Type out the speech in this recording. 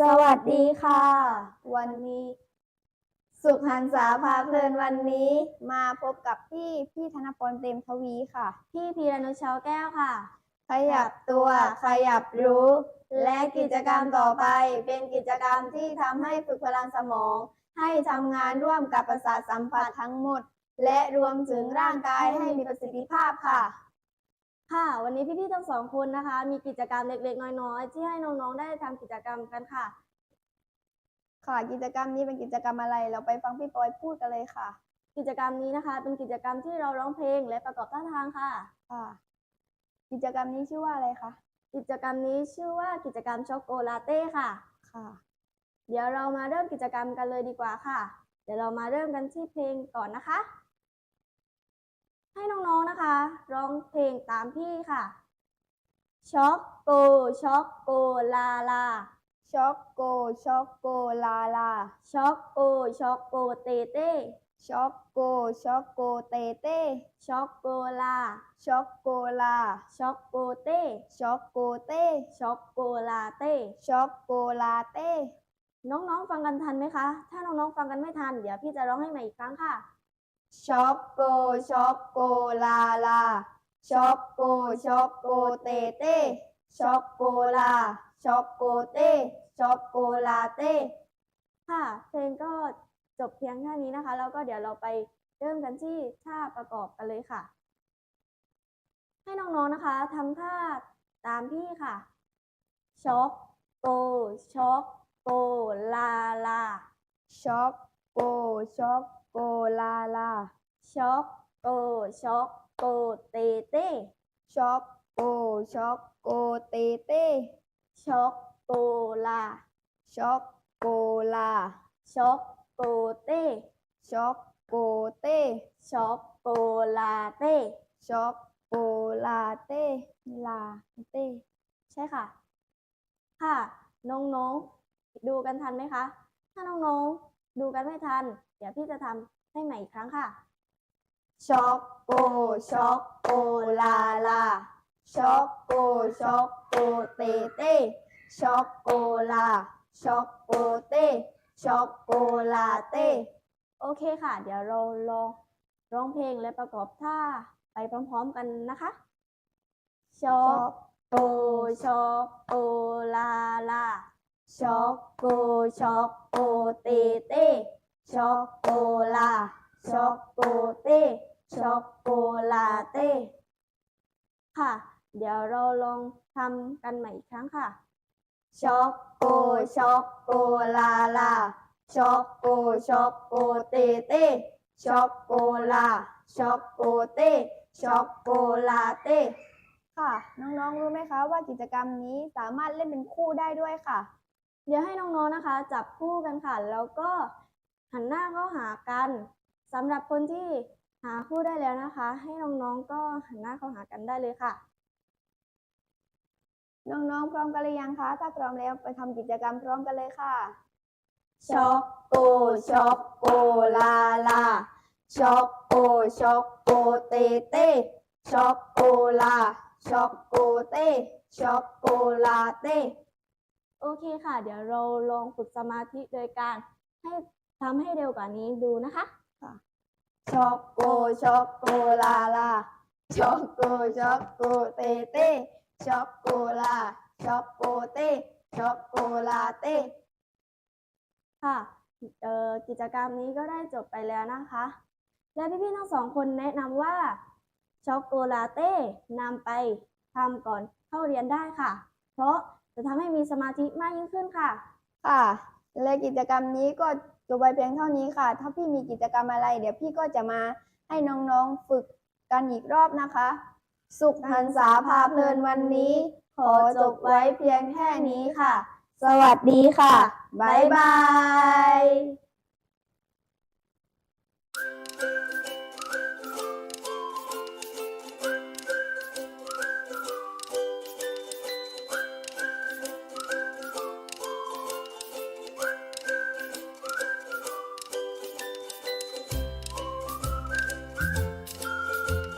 สวัสดีค่ะ วันนี้ สุขหันษาพาเพลินวันนี้ มาพบกับพี่พี่ธนพรเต็มทวีค่ะ พี่พีรนุชเชาแก้วค่ะ ขยับตัวขยับรู้ และกิจกรรมต่อไป เป็นกิจกรรมที่ทำให้ฝึกพลังสมอง ให้ทำงานร่วมกับประสาทสัมผัสทั้งหมด และรวมถึงร่างกายให้มีประสิทธิภาพค่ะ ค่ะ วันนี้พี่ๆทั้งสองคนนะคะ มีกิจกรรมเล็กๆ น้อยๆ ที่ให้น้องๆ ได้ทำกิจกรรมกันค่ะ ค่ะกิจกรรมนี้เป็นกิจกรรมอะไร เราไปฟังพี่ปอยพูดกันเลยค่ะ กิจกรรมนี้นะคะ เป็นกิจกรรมที่เราร้องเพลงและประกอบท่าทางค่ะ ค่ะ กิจกรรมนี้ชื่อว่าอะไรคะ กิจกรรมนี้ชื่อว่ากิจกรรมช็อกโกลาเต้ค่ะ ค่ะ เดี๋ยวเรามาเริ่มกิจกรรมกันเลยดีกว่าค่ะ เดี๋ยวเรามาเริ่มกันที่เพลงก่อนนะคะ ให้น้องๆนะคะ ร้อง เพลงตามพี่ค่ะช็อกโกช็อกโกลาลาช็อกโกช็อกโกลาลาช็อกโกช็อกโกเตเต้ช็อกโกช็อกโกเตเต้ช็อกโกลาช็อกโกลาช็อกโกเต้ช็อกโกเต้ช็อกโกลาเต้ช็อกโกลาเต้ น้องๆฟังกันทันไหมคะ ถ้าน้องๆฟังกันไม่ทัน เดี๋ยวพี่จะร้องให้ใหม่อีกครั้งค่ะช็อกโกช็อกโกลาลา ช็อกโกช็อกโกเตเต้ช็อกโกลาช็อกโกเต้ช็อกโกลาเต้ค่ะเพลงก็จบเพียงแค่นี้นะคะ แล้วก็เดี๋ยวเราไปเริ่มกันที่ท่าประกอบกันเลยค่ะ ให้น้องๆนะคะทำท่าตามพี่ค่ะช็อกโกช็อกโกลาลาช็อกโกช็อกโกลาลาช็อกโกช็อกโกเตเต้ช็อกโกช็อกโกเตเต้ช็อกโกลาช็อกโกลาช็อกโกเต้ช็อกโกเต้ช็อกโกลาเต้ช็อกโกลาเต้ลาเต้ใช่ค่ะ ค่ะ น้องๆ ดูกันทันไหมคะ ถ้าน้องๆ ดูกันไม่ทัน เดี๋ยวพี่จะทำให้ใหม่อีกครั้งค่ะ ช็อกโกช็อกโกลาลาช็อกโกช็อกโกเตเต้ช็อกโกลาช็อกโกเต้ช็อกโกลาเต้โอเคค่ะ เดี๋ยวเราลองร้องเพลงและประกอบท่าไปพร้อมๆกันนะคะช็อกโกช็อกโกลาลาช็อกโกช็อกโกเตเต้ช็อกโกลาช็อกโกเต้ ช็อกโกลาเต้ค่ะ เดี๋ยวเราลองทำกันใหม่อีกครั้งค่ะช็อกโกช็อกโกลาลาช็อกโกช็อกโกเตเต้ช็อกโกลาช็อกโกเต้ช็อกโกลาเต้ค่ะ น้องๆรู้ไหมคะว่ากิจกรรมนี้สามารถเล่นเป็นคู่ได้ด้วยค่ะ เดี๋ยวให้น้องๆนะคะ จับคู่กันค่ะ แล้วก็หันหน้าเข้าหากันสำหรับคนที่ หาคู่ได้แล้วนะคะ ให้น้องๆก็หันหน้าเข้าหากันได้เลยค่ะ น้องๆพร้อมกันหรือยังคะ ถ้าพร้อมแล้วไปทำกิจกรรมพร้อมกันเลยค่ะช็อกโกช็อกโกลาลาช็อกโกช็อกโกเตเต้ช็อกโกลาช็อกโกเต้ช็อกโกลาเต้โอเคค่ะ เดี๋ยวเราลองฝึกสมาธิโดยการให้ทำให้เร็วกว่านี้ดูนะคะ ช็อกโกช็อกโกลาลาช็อกโกช็อกโกเตเต้ช็อกโกลาช็อกโกเต้ช็อกโกลาเต้ค่ะเอ่อกิจกรรมนี้ก็ได้จบไปแล้วนะคะ และพี่ๆทั้งสองคนแนะนำว่าช็อกโกลาเต้นำไปทำก่อนเข้าเรียนได้ค่ะ เพราะจะทำให้มีสมาธิมากยิ่งขึ้นค่ะ ค่ะ และกิจกรรมนี้ก็ บไปเพียงเท่านี้ค่ะ ถ้าพี่มีกิจกรรมอะไร เดี๋ยวพี่ก็จะมาให้น้องๆฝึกกันอีกรอบนะคะ สุขหันษาพาเพลินวันนี้ ขอจบไว้เพียงแค่นี้ค่ะ สวัสดีค่ะ บ๊ายบาย